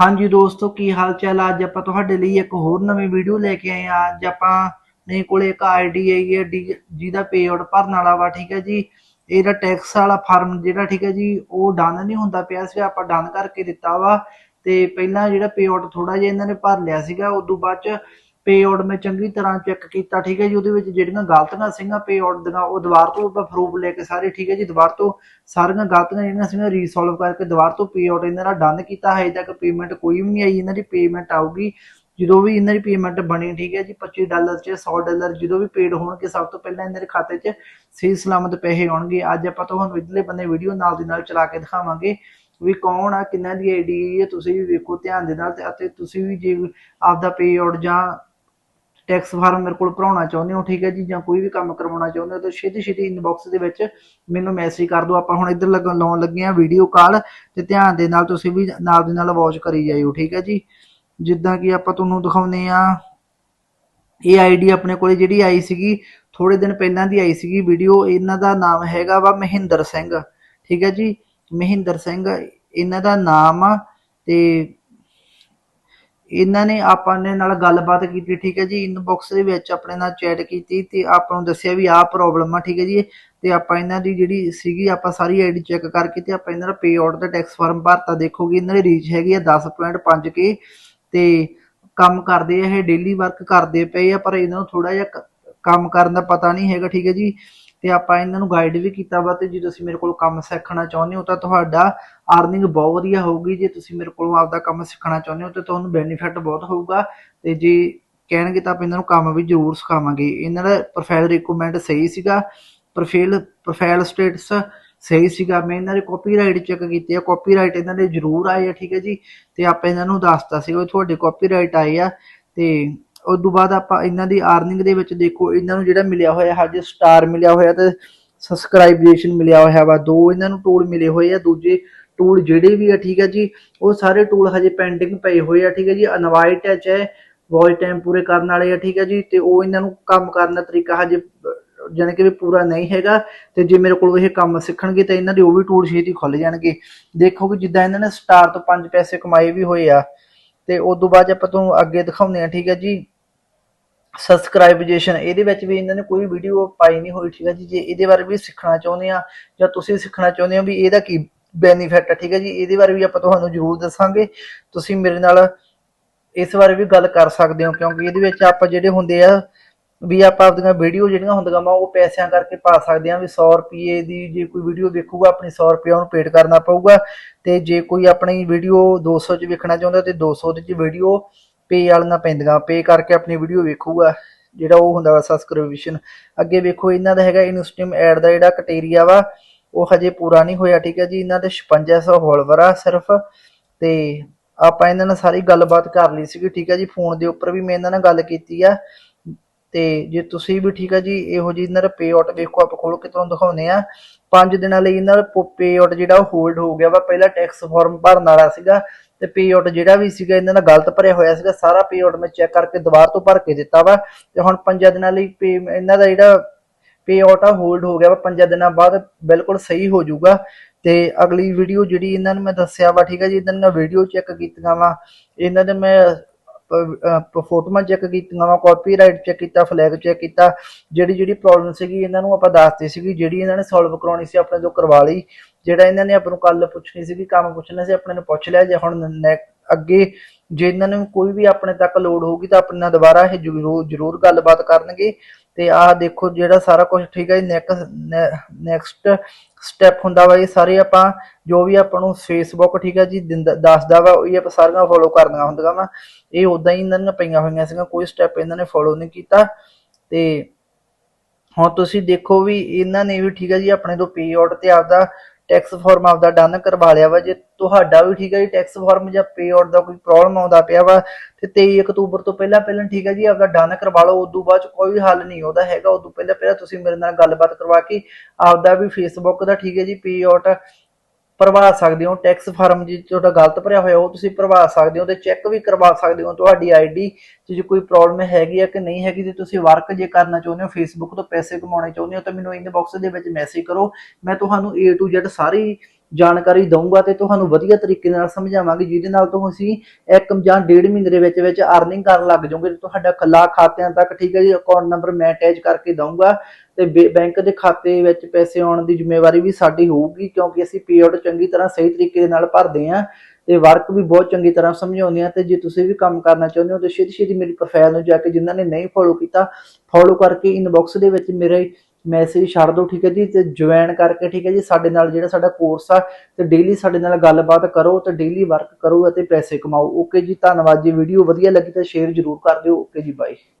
ਹਾਂਜੀ ਦੋਸਤੋ, ਕੀ ਹਾਲ ਚਾਲ ਅੱਜ ਆਪਾਂ ਤੁਹਾਡੇ ਲਈ ਇੱਕ ਹੋਰ ਨਵੀਂ ਵੀਡੀਓ ਲੈ ਕੇ ਆਏ ਆ। ਅੱਜ ਆਪਾਂ ਨੇ ਕੋਲੇ ਇੱਕ ਆਈਡੀ ਆਈ ਹੈ, ਡੀ- ਜਿਹਦਾ ਪੇਆਊਟ ਭਰਨ ਵਾਲਾ ਵਾ, ਠੀਕ ਹੈ ਜੀ। ਇਹਦਾ ਟੈਕਸ ਵਾਲਾ ਫਾਰਮ ਜਿਹੜਾ, ਠੀਕ ਹੈ ਜੀ, ਉਹ ਡਨ ਨਹੀਂ ਹੁੰਦਾ ਪਿਆ ਸੀ, ਆਪਾਂ ਡਨ ਕਰਕੇ ਦਿੱਤਾ ਵਾ। ਤੇ ਪਹਿਲਾਂ ਜਿਹੜਾ ਪੇਆਊਟ ਥੋੜਾ ਜਿਹਾ ਇਹਨਾਂ ਨੇ ਭਰ ਲਿਆ ਸੀਗਾ ਉਸ ਤੋਂ ਬਾਅਦ ਚ ਪੇ ਆਊਟ ਮੈਂ ਚੰਗੀ ਤਰ੍ਹਾਂ ਚੈੱਕ ਕੀਤਾ, ਠੀਕ ਹੈ ਜੀ, ਉਹਦੇ ਵਿੱਚ ਜਿਹੜੀਆਂ ਗਲਤੀਆਂ ਸੀਗੀਆਂ ਪੇ ਆਊਟ ਦੀਆਂ, ਉਹ ਦੁਬਾਰਾ ਤੋਂ ਆਪਾਂ ਪ੍ਰੂਫ ਲੈ ਕੇ ਸਾਰੇ, ਠੀਕ ਹੈ ਜੀ, ਦੁਬਾਰਾ ਤੋਂ ਸਾਰੀਆਂ ਗਲਤੀਆਂ ਜਿਹੜੀਆਂ ਸੀਗੀਆਂ ਰੀਸੋਲਵ ਕਰਕੇ ਦੁਬਾਰਾ ਤੋਂ ਪੇ ਆਊਟ ਇਹਨਾਂ ਦਾ ਡਨ ਕੀਤਾ ਹੈ ਤੱਕ ਪੇਮੈਂਟ ਕੋਈ ਵੀ ਨਹੀਂ ਆਈ, ਇਹਨਾਂ ਦੀ ਪੇਮੈਂਟ ਆਊਗੀ, ਜਦੋਂ ਵੀ ਇਹਨਾਂ ਦੀ ਪੇਮੈਂਟ ਬਣੀ, ਠੀਕ ਹੈ ਜੀ 25 ਡਾਲਰ ਚ 100 ਡਾਲਰ, ਜਦੋਂ ਵੀ ਪੇਡ ਹੋਣਗੇ, ਸਭ ਤੋਂ ਪਹਿਲਾਂ ਇਹਨਾਂ ਦੇ ਖਾਤੇ 'ਚ ਸਹੀ ਸਲਾਮਤ ਪੈਸੇ ਆਉਣਗੇ। ਅੱਜ ਆਪਾਂ ਤੁਹਾਨੂੰ ਇਧਰਲੇ ਬੰਨੇ ਵੀਡੀਓ ਨਾਲ ਦੀ ਨਾਲ ਚਲਾ ਕੇ ਦਿਖਾਵਾਂਗੇ ਵੀ ਕੌਣ ਆ, ਕਿੰਨਾ ਦੀ ਆਈਡੀ ਹੈ, ਤੁਸੀਂ ਵੀ ਵੇਖੋ, ਧਿਆਨ ਦੇ ਨਾਲ, ਤੇ ਅਤੇ ਤੁਸੀਂ ਵੀ ਜੇ ਆਪਦਾ ਪੇ ਆਊਟ ਜਾਂ ਟੈਕਸ ਫਾਰਮ ਮੇਰੇ ਕੋਲ ਭਰਾਉਣਾ ਚਾਹੁੰਦੇ ਹੋ, ਠੀਕ ਹੈ ਜੀ, ਜਾਂ ਕੋਈ ਵੀ ਕੰਮ ਕਰਵਾਉਣਾ ਚਾਹੁੰਦੇ ਹੋ, ਤਾਂ ਛੇਤੀ ਛੇਤੀ ਇਨਬਾਕਸ ਦੇ ਵਿੱਚ ਮੈਨੂੰ ਮੈਸੇਜ ਕਰ ਦਿਓ। ਆਪਾਂ ਹੁਣ ਇੱਧਰ ਲੱਗਣ ਲਾਉਣ ਲੱਗੇ ਆ ਵੀਡੀਓ ਕਾਲ ਤੇ ਧਿਆਨ ਦੇ ਨਾਲ ਤੁਸੀਂ ਵੀ ਨਾਲ ਦੀ ਨਾਲ ਵਾਚ ਕਰੀ ਜਾਇਓ, ਠੀਕ ਹੈ ਜੀ। ਜਿੱਦਾਂ ਕਿ ਆਪਾਂ ਤੁਹਾਨੂੰ ਦਿਖਾਉਂਦੇ ਆ ਇਹ ਆਈਡੀ ਆਪਣੇ ਕੋਲੇ ਜਿਹੜੀ ਆਈ ਸੀਗੀ ਥੋੜੇ ਦਿਨ ਪਹਿਲਾਂ ਦੀ ਆਈ ਸੀਗੀ ਵੀਡੀਓ ਇਹਨਾਂ ਦਾ ਨਾਮ ਹੈਗਾ ਵਾ ਮਹਿੰਦਰ ਸਿੰਘ, ਠੀਕ ਹੈ ਜੀ। ਮਹਿੰਦਰ ਸਿੰਘ, ਇਹਨਾਂ ਦਾ ਨਾਮ ਆ ਤੇ ਇਹਨਾਂ ਨੇ ਆਪਾਂ ਨੇ ਨਾਲ ਗੱਲਬਾਤ ਕੀਤੀ, ਠੀਕ ਹੈ ਜੀ? ਇਨਬਾਕਸ ਦੇ ਵਿੱਚ ਆਪਣੇ ਨਾਲ ਚੈਟ ਕੀਤੀ ਤੇ ਆਪਾਂ ਨੂੰ ਦੱਸਿਆ ਵੀ ਆਹ ਪ੍ਰੋਬਲਮ ਆ, ਠੀਕ ਹੈ ਜੀ? ਤੇ ਆਪਾਂ ਇਹਨਾਂ ਦੀ ਜਿਹੜੀ ਸੀਗੀ, ਆਪਾਂ ਸਾਰੀ ਆਈਡੀ ਚੈੱਕ ਕਰਕੇ ਤੇ ਆਪਾਂ ਇਹਨਾਂ ਦਾ ਪੇ ਆਊਟ ਦਾ ਟੈਕਸ ਫਾਰਮ ਭਰਤਾ ਦੇਖੋਗੇ। ਇਹਨਾਂ ਦੀ ਰੀਚ ਹੈਗੀ ਆ 10.5 ਕੇ ਤੇ ਕੰਮ ਕਰਦੇ ਆ, ਇਹ ਡੇਲੀ ਵਰਕ ਕਰਦੇ ਪਏ ਆ, ਪਰ ਇਹਨਾਂ ਨੂੰ ਥੋੜਾ ਜਿਹਾ ਕੰਮ ਕਰਨ ਦਾ ਪਤਾ ਨਹੀਂ ਹੈਗਾ, ਠੀਕ ਹੈ ਜੀ? ਤੇ ਆਪਾਂ ਇਹਨਾਂ ਨੂੰ ਗਾਈਡ ਵੀ ਕੀਤਾ ਵਾ ਤੇ ਜੇ ਤੁਸੀਂ ਮੇਰੇ ਕੋਲ ਕੰਮ ਸਿੱਖਣਾ ਚਾਹੁੰਦੇ ਹੋ ਤਾਂ ਤੁਹਾਡਾ ਅਰਨਿੰਗ ਬਹੁਤ ਵਧੀਆ ਹੋਊਗੀ। ਜੇ ਤੁਸੀਂ ਮੇਰੇ ਕੋਲੋਂ ਆਪਦਾ ਕੰਮ ਸਿੱਖਣਾ ਚਾਹੁੰਦੇ ਹੋ ਤੇ ਤੁਹਾਨੂੰ ਬੈਨੀਫਿਟ ਬਹੁਤ ਹੋਊਗਾ ਤੇ ਜੇ ਕਹਿਣਗੇ ਤਾਂ ਆਪਾਂ ਇਹਨਾਂ ਨੂੰ ਕੰਮ ਵੀ ਜ਼ਰੂਰ ਸਿਖਾਵਾਂਗੇ। ਇਹਨਾਂ ਦਾ ਪ੍ਰੋਫਾਈਲ ਰਿਕਮੈਂਡ ਸਹੀ ਸੀਗਾ ਪ੍ਰੋਫਾਈਲ ਪ੍ਰੋਫਾਈਲ ਸਟੇਟਸ ਸਹੀ ਸੀਗਾ। ਮੈਂ ਇਹਨਾਂ ਦੇ ਕਾਪੀਰਾਈਟ ਚੈੱਕ ਕੀਤੇ ਆ ਕਾਪੀਰਾਈਟ ਇਹਨਾਂ ਦੇ ਜ਼ਰੂਰ ਆਏ ਆ, ਠੀਕ ਹੈ ਜੀ? ਤੇ ਆਪਾਂ ਇਹਨਾਂ ਨੂੰ ਦੱਸਤਾ ਸੀ, ਉਹ ਤੁਹਾਡੇ ਕਾਪੀਰਾਈਟ ਆਏ ਆ ਤੇ ਉਸ ਤੋਂ ਬਾਅਦ ਆਪਾਂ ਇਹਨਾਂ ਦੀ ਅਰਨਿੰਗ ਦੇ ਵਿੱਚ ਦੇਖੋ, ਇਹਨਾਂ ਨੂੰ ਜਿਹੜਾ ਮਿਲਿਆ ਹੋਇਆ ਹਜੇ ਸਟਾਰ ਮਿਲਿਆ ਹੋਇਆ ਤੇ ਸਬਸਕ੍ਰਾਈਬੇਸ਼ਨ ਮਿਲਿਆ ਹੋਇਆ ਵਾ, ਦੋ ਇਹਨਾਂ ਨੂੰ ਟੂਲ ਮਿਲੇ ਹੋਏ ਆ, ਦੂਜੇ ਟੂਲ ਜਿਹੜੇ ਵੀ ਆ, ਠੀਕ ਹੈ ਜੀ, ਉਹ ਸਾਰੇ ਟੂਲ ਹਜੇ ਪੈਂਡਿੰਗ ਪਏ ਹੋਏ ਆ, ਠੀਕ ਹੈ ਜੀ ਇਨਵਾਈਟ ਹੈ ਚਾਹੇ ਵੌਇਸ ਟਾਈਮ ਪੂਰੇ ਕਰਨ ਵਾਲੇ ਆ, ਠੀਕ ਹੈ ਜੀ, ਤੇ ਉਹ ਇਹਨਾਂ ਨੂੰ ਕੰਮ ਕਰਨ ਦਾ ਤਰੀਕਾ ਹਜੇ, ਜਾਣੀ ਕਿ ਵੀ ਪੂਰਾ ਨਹੀਂ ਹੈਗਾ, ਤੇ ਜੇ ਮੇਰੇ ਕੋਲ ਇਹ ਕੰਮ ਸਿੱਖਣਗੇ ਤਾਂ ਇਹਨਾਂ ਦੇ ਉਹ ਵੀ ਟੂਲ ਛੇਤੀ ਖੁੱਲ ਜਾਣਗੇ। ਦੇਖੋ ਕਿ ਜਿੱਦਾਂ ਇਹਨਾਂ ਨੇ ਸਟਾਰ ਤੋਂ 5 ਪੈਸੇ ਕਮਾਏ ਵੀ ਹੋਏ ਆ, ਤੇ ਉਸ ਤੋਂ ਬਾਅਦ ਆਪਾਂ ਤੁਹਾਨੂੰ ਅੱਗੇ ਦਿਖਾਉਂਦੇ ਆ, ਠੀਕ ਹੈ ਜੀ ਸਬਸਕ੍ਰਾਈਬੇਸ਼ਨ ਇਹਦੇ ਵਿੱਚ ਵੀ ਇਹਨਾਂ ਨੇ ਕੋਈ ਵੀਡੀਓ ਪਾਈ ਨਹੀਂ ਹੋਈ, ਠੀਕ ਹੈ ਜੀ। ਜੇ ਇਹਦੇ ਬਾਰੇ ਵੀ ਸਿੱਖਣਾ ਚਾਹੁੰਦੇ ਆ ਜਾਂ ਤੁਸੀਂ ਸਿੱਖਣਾ ਚਾਹੁੰਦੇ ਹੋ ਵੀ ਇਹਦਾ ਕੀ ਬੈਨੀਫਿਟ ਹੈ ਠੀਕ ਹੈ ਜੀ। ਇਹਦੇ ਬਾਰੇ ਵੀ ਆਪਾਂ ਤੁਹਾਨੂੰ ਜ਼ਰੂਰ ਦੱਸਾਂਗੇ। ਤੁਸੀਂ ਮੇਰੇ ਨਾਲ ਇਸ ਬਾਰੇ ਵੀ ਗੱਲ ਕਰ ਸਕਦੇ ਹੋ, ਕਿਉਂਕਿ ਇਹਦੇ ਵਿੱਚ ਆਪਾਂ ਜਿਹੜੇ ਹੁੰਦੇ ਆ, ਵੀ ਆਪਾਂ ਆਪਣੀਆਂ ਵੀਡੀਓ ਜਿਹੜੀਆਂ ਹੁੰਦੀਆਂ ਵਾ, ਉਹ ਪੈਸਿਆਂ ਕਰਕੇ ਪਾ ਸਕਦੇ ਆ, ਵੀ 100 ਰੁਪਏ ਦੀ ਜੇ ਕੋਈ ਵੀਡੀਓ ਵੇਖੂਗਾ ਆਪਣੀ 100 ਰੁਪਏ ਉਹਨੂੰ ਪੇਡ ਕਰਨਾ ਪਊਗਾ। ਤੇ ਜੇ ਕੋਈ ਆਪਣੀ ਵੀਡੀਓ 200 ਚ ਵੇਖਣਾ ਚਾਹੁੰਦਾ, ਤੇ 200 ਦੇ ਚ ਵੀਡੀਓ ਪੇ ਵਾਲੀਆਂ ਪੈਂਦੀਆਂ। ਪੇ ਕਰਕੇ ਆਪਣੀ ਵੀਡੀਓ ਵੇਖੂਗਾ, ਜਿਹੜਾ ਉਹ ਹੁੰਦਾ ਵਾ ਸਬਸਕ੍ਰਿਪਸ਼ਨ ਅੱਗੇ ਵੇਖੋ, ਇਹਨਾਂ ਦਾ ਹੈਗਾ ਇਨਸਟ੍ਰੀਮ ਐਡ ਦਾ ਜਿਹੜਾ ਕਟੇਰੀਆ ਵਾ, ਉਹ ਹਜੇ ਪੂਰਾ ਨਹੀਂ ਹੋਇਆ, ਠੀਕ ਹੈ ਜੀ? ਇਹਨਾਂ ਦੇ 5600 ਹੋਲਵਰ ਆ ਸਿਰਫ। ਤੇ ਆਪਾਂ ਇਹਨਾਂ ਨਾਲ ਸਾਰੀ ਗੱਲਬਾਤ ਕਰ ਲਈ ਸੀਗੀ, ਠੀਕ ਹੈ ਜੀ? ਫੋਨ ਦੇ ਉੱਪਰ ਵੀ ਮੈਂ ਇਹਨਾਂ ਨਾਲ ਗੱਲ ਕੀਤੀ ਆ। ਤੇ ਜੇ ਤੁਸੀਂ ਵੀ, ਠੀਕ ਹੈ ਜੀ, ਇਹੋ ਜੀ ਇਹਨਾਂ ਦਾ ਪੇ ਆਊਟ ਵੇਖੋ, ਆਪਾਂ ਖੋਲ ਕੇ ਤੁਹਾਨੂੰ ਦਿਖਾਉਂਦੇ ਆ ਪੰਜ ਦਿਨਾਂ ਲਈ ਇਹਨਾਂ ਦਾ ਪੇ ਜਿਹੜਾ ਉਹ ਹੋਲਡ ਹੋ ਗਿਆ ਵਾ। ਪਹਿਲਾਂ ਟੈਕਸ ਫਾਰਮ ਭਰਨ ਵਾਲਾ ਸੀਗਾ ਤੇ ਪੇ ਜਿਹੜਾ ਵੀ ਸੀਗਾ ਇਹਨਾਂ ਦਾ ਗਲਤ ਭਰਿਆ ਹੋਇਆ ਸੀਗਾ। ਸਾਰਾ ਪੇ ਮੈਂ ਚੈੱਕ ਕਰਕੇ ਦੁਬਾਰਾ ਤੋਂ ਭਰ ਕੇ ਦਿੱਤਾ ਵਾ ਤੇ ਹੁਣ ਪੰਜਾਂ ਦਿਨਾਂ ਲਈ ਪੇ ਇਹਨਾਂ ਦਾ ਜਿਹੜਾ ਪੇ ਆਊਟ ਆ ਹੋਲਡ ਹੋ ਗਿਆ ਵਾ। ਪੰਜਾਂ ਦਿਨਾਂ ਬਾਅਦ ਬਿਲਕੁਲ ਸਹੀ ਹੋ ਜਾਊਗਾ। ਤੇ ਅਗਲੀ ਵੀਡੀਓ ਜਿਹੜੀ ਇਹਨਾਂ ਨੂੰ ਮੈਂ ਦੱਸਿਆ ਵਾ, ਠੀਕ ਹੈ ਜੀ? ਇਹਨਾਂ ਦੀਆਂ ਵੀਡੀਓ ਚੈੱਕ ਕੀਤੀਆਂ ਵਾ। ਇਹਨਾਂ ਦੇ ਮੈਂ ਫੋਟੋਆਂ ਚੈੱਕ ਕੀਤੀਆਂ, ਵਾ ਕਾਪੀਰਾਈਟ ਚੈੱਕ ਕੀਤਾ ਫਲੈਗ ਚੈੱਕ ਕੀਤਾ। ਜਿਹੜੀ ਜਿਹੜੀ ਪ੍ਰੋਬਲਮ ਸੀਗੀ, ਇਹਨਾਂ ਨੂੰ ਆਪਾਂ ਦੱਸਤੀ ਸੀਗੀ, ਜਿਹੜੀ ਇਹਨਾਂ ਨੇ ਸੋਲਵ ਕਰਾਉਣੀ ਸੀ, ਆਪਣੇ ਤੋਂ ਕਰਵਾ ਲਈ। ਜਿਹੜਾ ਇਹਨਾਂ ਨੇ ਆਪਾਂ ਨੂੰ ਕੱਲ ਪੁੱਛਣੀ ਸੀਗੀ, ਕੰਮ ਪੁੱਛਣਾ ਸੀ, ਆਪਣੇ ਨੂੰ ਪੁੱਛ ਲਿਆ, ਜੇ ਹੁਣ ਅੱਗੇ ਜੇ ਇਹਨਾਂ ਨੂੰ ਕੋਈ ਵੀ ਆਪਣੇ ਤੱਕ ਲੋਡ ਹੋਊਗੀ, ਤਾਂ ਆਪਣੇ ਨਾਲ ਦੁਬਾਰਾ ਇਹ ਜ਼ਰੂਰ ਜ਼ਰੂਰ ਗੱਲਬਾਤ ਕਰਨਗੇ। ਤੇ ਆਹ ਦੇਖੋ, ਜਿਹੜਾ ਸਾਰਾ ਕੁਝ ਠੀਕ ਹੈ ਨੈਕਸਟ ਸਟੈਪ ਹੁੰਦਾ ਵਾ, ਇਹ ਸਾਰੇ ਆਪਾਂ ਜੋ ਵੀ ਆਪਾਂ ਨੂੰ ਫੇਸਬੁੱਕ ਠੀਕ ਹੈ ਜੀ ਦੱਸਦਾ ਵਾ, ਉਹ ਹੀ ਸਾਰੀਆਂ ਫੋਲੋ ਕਰਨੀਆਂ ਹੁੰਦੀਆਂ ਵਾ। ਇਹ ਉਦਾਂ ਹੀ ਇਹਨਾਂ ਦੀਆਂ ਪਈਆਂ ਹੋਈਆਂ ਸੀਗੀਆਂ, ਕੋਈ ਸਟੈਪ ਇਹਨਾਂ ਨੇ ਫੋਲੋ ਨਹੀਂ ਕੀਤਾ। ਤੇ ਹੁਣ ਤੁਸੀਂ ਦੇਖੋ ਵੀ ਇਹਨਾਂ ਨੇ ਵੀ ਠੀਕ ਹੈ ਜੀ, ਆਪਣੇ ਤੋਂ ਪੇ ਆਊਟ ਤੇ ਆਪਦਾ ਟੈਕਸ ਫਾਰਮ ਆਪਦਾ ਡਨ ਕਰਵਾ ਲਿਆ ਵਾ। ਜੇ ਤੁਹਾਡਾ ਵੀ ਠੀਕ ਹੈ ਜੀ ਟੈਕਸ ਫਾਰਮ ਜਾਂ ਪੇ ਆਊਟ ਦਾ ਕੋਈ ਪ੍ਰੋਬਲਮ ਆਉਂਦਾ ਪਿਆ ਵਾ, ਤੇ 23 ਅਕਤੂਬਰ ਤੋਂ ਪਹਿਲਾਂ ਪਹਿਲਾਂ ਠੀਕ ਹੈ ਜੀ, ਆਪਦਾ ਡਨ ਕਰਵਾ ਲਓ। ਉਦੋਂ ਬਾਅਦ ਕੋਈ ਹੱਲ ਨਹੀਂ ਉਹਦਾ ਹੈਗਾ। ਉਦੋਂ ਪਹਿਲਾਂ ਪਹਿਲਾਂ ਤੁਸੀਂ ਮੇਰੇ ਨਾਲ ਗੱਲਬਾਤ ਕਰਵਾ ਕੇ ਆਪਦਾ ਵੀ ਫੇਸਬੁੱਕ ਦਾ ਠੀਕ ਹੈ ਜੀ ਪੇ ਆਊਟ ਭਰਵਾ ਸਕਦੇ ਹੋ ਟੈਕਸ ਫਾਰਮ ਜੇ ਤੁਹਾਡਾ ਗਲਤ ਭਰਿਆ ਹੋਇਆ, ਉਹ ਤੁਸੀਂ ਭਰਵਾ ਸਕਦੇ ਹੋ ਤੇ ਚੈੱਕ ਵੀ ਕਰਵਾ ਸਕਦੇ ਹੋ ਤੁਹਾਡੀ ਆਈਡੀ ਜੇ ਕੋਈ ਪ੍ਰੋਬਲਮ ਹੈਗੀ ਹੈ ਕਿ ਨਹੀਂ ਹੈਗੀ ਤੇ ਤੁਸੀਂ ਵਰਕ ਜੇ ਕਰਨਾ ਚਾਹੁੰਦੇ ਹੋ ਫੇਸਬੁੱਕ ਤੋਂ ਪੈਸੇ ਕਮਾਉਣੇ ਚਾਹੁੰਦੇ ਹੋ ਤਾਂ ਮੈਨੂੰ ਇਨਬਾਕਸ ਦੇ ਵਿੱਚ ਮੈਸੇਜ ਕਰੋ, ਮੈਂ ਤੁਹਾਨੂੰ A to Z ਸਾਰੀ ਜਾਣਕਾਰੀ ਦਊਂਗਾ ਤੇ ਤੁਹਾਨੂੰ ਵਧੀਆ ਤਰੀਕੇ ਨਾਲ ਸਮਝਾਵਾਂਗੇ, ਜਿਹਦੇ ਨਾਲ ਤੁਸੀਂ ਇੱਕ ਜਾਂ ਡੇਢ ਮਹੀਨੇ ਦੇ ਵਿੱਚ ਵਿੱਚ ਅਰਨਿੰਗ ਕਰਨ ਲੱਗ ਜਾਓਗੇ ਤੇ ਤੁਹਾਡਾ ਕੱਲਾ ਖਾਤਿਆਂ ਤੱਕ, ਠੀਕ ਹੈ ਜੀ ਅਕਾਊਂਟ ਨੰਬਰ ਮੈਂ ਅਟੈਚ ਕਰਕੇ ਦਊਂਗਾ ਤੇ ਬੈਂਕ ਦੇ ਖਾਤੇ ਵਿੱਚ ਪੈਸੇ ਆਉਣ ਦੀ ਜ਼ਿੰਮੇਵਾਰੀ ਵੀ ਸਾਡੀ ਹੋਊਗੀ, ਕਿਉਂਕਿ ਅਸੀਂ ਪੇਆਊਟ ਚੰਗੀ ਤਰ੍ਹਾਂ ਸਹੀ ਤਰੀਕੇ ਦੇ ਨਾਲ ਭਰਦੇ ਹਾਂ ਤੇ ਵਰਕ ਵੀ ਬਹੁਤ ਚੰਗੀ ਤਰ੍ਹਾਂ ਸਮਝਾਉਂਦੇ ਆ ਤੇ ਜੇ ਤੁਸੀਂ ਵੀ ਕੰਮ ਕਰਨਾ ਚਾਹੁੰਦੇ ਹੋ ਤਾਂ ਛੇਤੀ ਛੇਤੀ ਮੇਰੀ ਪ੍ਰੋਫਾਈਲ ਨੂੰ ਜਾ ਕੇ ਜਿਨ੍ਹਾਂ ਨੇ ਨਹੀਂ ਫੋਲੋ ਕੀਤਾ ਫੋਲੋ ਕਰਕੇ ਇਨਬਾਕਸ ਦੇ ਵਿੱਚ ਮੇਰੇ ਮੈਸੇਜ ਛੱਡ ਦਿਓ, ਠੀਕ ਹੈ ਜੀ, ਤੇ ਜੁਆਇਨ ਕਰਕੇ, ਠੀਕ ਹੈ ਜੀ, ਸਾਡੇ ਨਾਲ ਜਿਹੜਾ ਸਾਡਾ ਕੋਰਸ ਆ, ਤੇ ਡੇਲੀ ਸਾਡੇ ਨਾਲ ਗੱਲਬਾਤ ਕਰੋ ਤੇ ਡੇਲੀ ਵਰਕ ਕਰੋ ਅਤੇ ਪੈਸੇ ਕਮਾਓ। ਓਕੇ ਜੀ, ਧੰਨਵਾਦ ਜੀ ਵੀਡੀਓ ਵਧੀਆ ਲੱਗੀ ਤਾਂ ਸ਼ੇਅਰ ਜ਼ਰੂਰ ਕਰ ਦਿਓ। ਓਕੇ ਜੀ ਬਾਏ